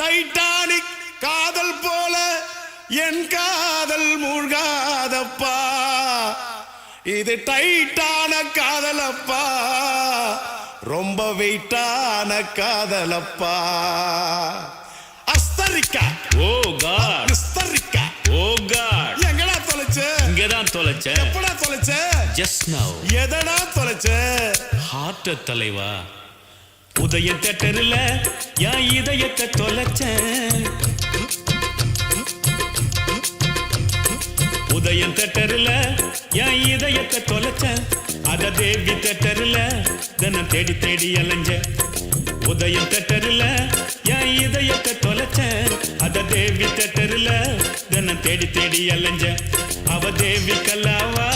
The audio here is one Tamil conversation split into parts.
டைட்டானிக் காதல் போல என் காதல் மூழ்காதப்பா. இது டைட்டான காதலப்பா. ரொம்ப வெயிட்டான காதலப்பா. அஸ்தரிக்கா. ஓ காட். அஸ்தரிக்கா. ஓ காட். எங்கடா தொலைச்ச? இங்கதான் தொலைச்சேன் எப்படா தொலைச்ச? ஜஸ்ட் நவ் எதடா தொலைச்ச? ஹார்ட் தலைவா? உதய தேட்டரில் என் இதயத்தை தொலைச்ச உதயம் தேட்டரில் என் இதயத்தை தொலைச்ச அத தேவி தேட்டரில் தினம் தேடி தேடி அலைஞ்ச உதயம் தேட்டரில் என் இதயத்தை தொலைச்ச அத தேவி தேட்டரில் தினம் தேடி தேடி அலைஞ்ச அவ தேவி கல்லாவா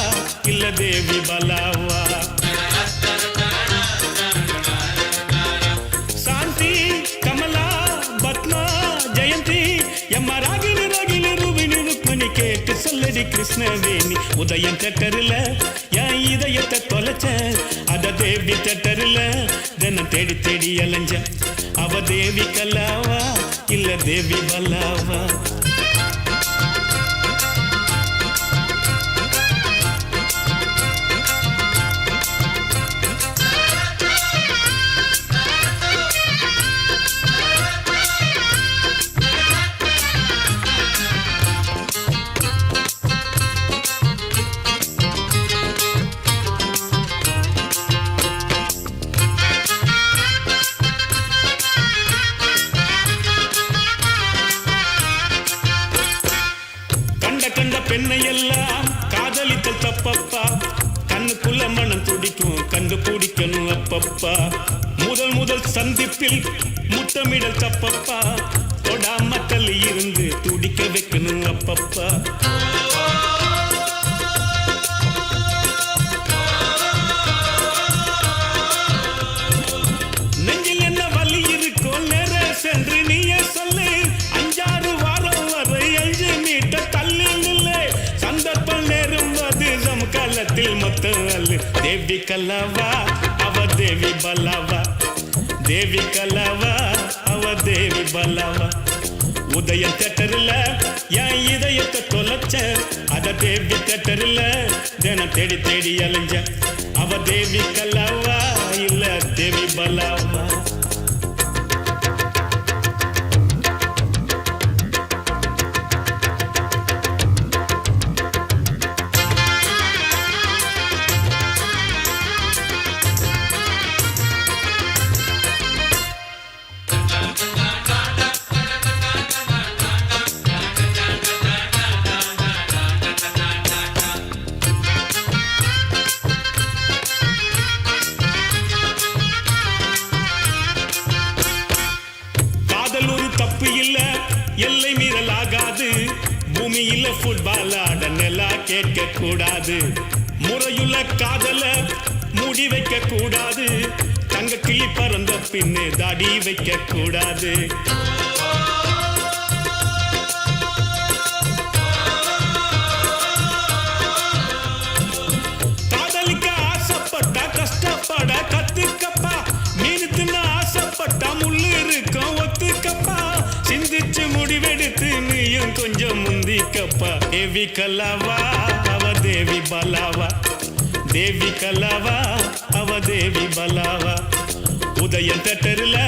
இல்ல தேவி பலாவா? சொல்லடி கிருஷ்ணவேணி. உதயம் தட்டரில் என் இதயத்தை தொலைச்ச? அத தேவி தட்டரில் தினம் தேடி தேடி அலைஞ்ச. அவ தேவி கல்லாவா இல்ல தேவி பல்லாவா பெண்ணை எல்லாம் காதலித்தல் தப்பப்பா. கண்ணுக்குள்ள மனம் துடிக்கும் கண்டு பிடிக்கணும் அப்பப்பா. முதல் முதல் சந்திப்பில் முத்தமிடல் தப்பப்பா. தொடாம தள்ளி இருந்து துடிக்க வைக்கணும் அப்பப்பா. காலத்தில் மொத்தம் அல்லு தேவி கல்லாவா அவ தேவி பல்லாவா தேவி கல்லாவா அவ தேவி பல்லாவா உதயம் தேட்டரில் என் இதயத்தை தொலைச்ச அத தேவி தேட்டரில் தினம் தேடி தேடி அலைஞ்ச அவ தேவி கல்லாவா இல்ல தேவி பல்லாவா பூமியில ஃபுட்பால் ஆட நிலா கேட்க கூடாது. முறையுள்ள காதல மூடி வைக்க கூடாது. தங்க கிளி பறந்த பின்னே தாடி வைக்க கூடாது. முந்திக்கப்பா தேவி கல்லாவா அவ தேவி பலாவா தேவி கலவா அவ தேவி பலாவா உதயம் தேட்டரில்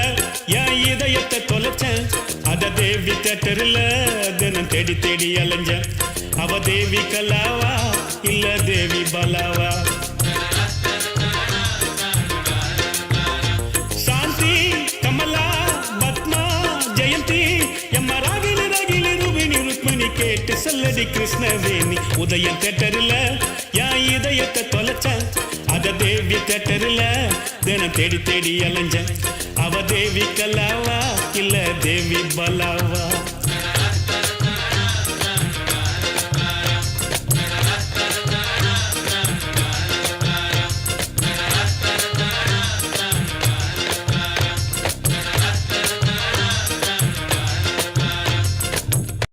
என் இதயத்தை தொலைச்சேன் அத தேவி தேட்டரில் தினம் தேடி தேடி அலைஞ்சேன் அவ தேவி கலாவா இல்ல தேவி பலாவா கேட்டு சொல்லடி கிருஷ்ணவேணி. உதயம் தேட்டரில் என் இதயத்தை தொலைச்ச? அத தேவி தேட்டரில் தினம் தேடி தேடி அலைஞ்ச. அவ தேவி கல்லாவா இல்ல தேவி பலா?